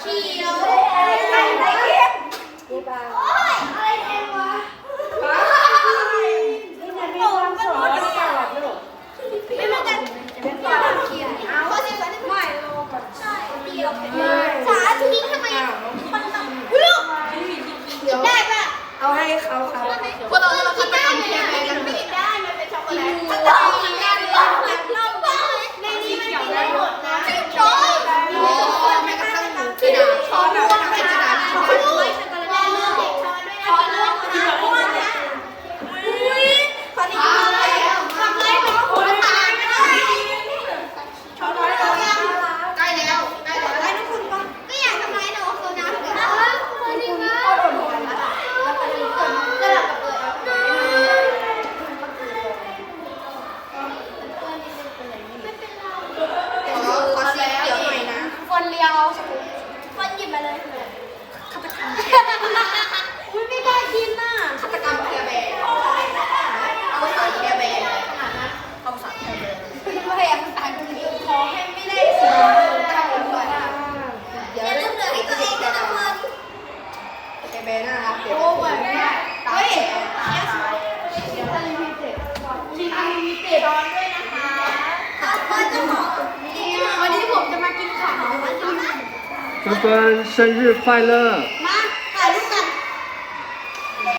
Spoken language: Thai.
เขียวอะไรแทงวะโอ้ยอะไรแทงวะไม่เหมือนกันเขียวข้อเสียสารที่ไม่ใช่เขียวสารทิ้งทำไมมันนลูกกินได้ปะเอาให้เขาเขากเราเร ฆตกรรมอุ้ยไม่กล้ากินน่ะฆาตกรรมแพรแบร์เอาสารแพรแบร์ขนาดนั้นเอาสารแพรแบร์แพรภาษาอังกฤษขอใฮ้ไม่ได้เสียเท่าด้วยนะเยดี๋ยวเรื่องเหลือให้ตัวเอยนะทุเคนแเรแบร์น่เรักเยดี๋ยวโอ้ยตาแฉยาตายเชิคกี้พายมีเยตะตอนด้วยนะ 尊尊生日快乐。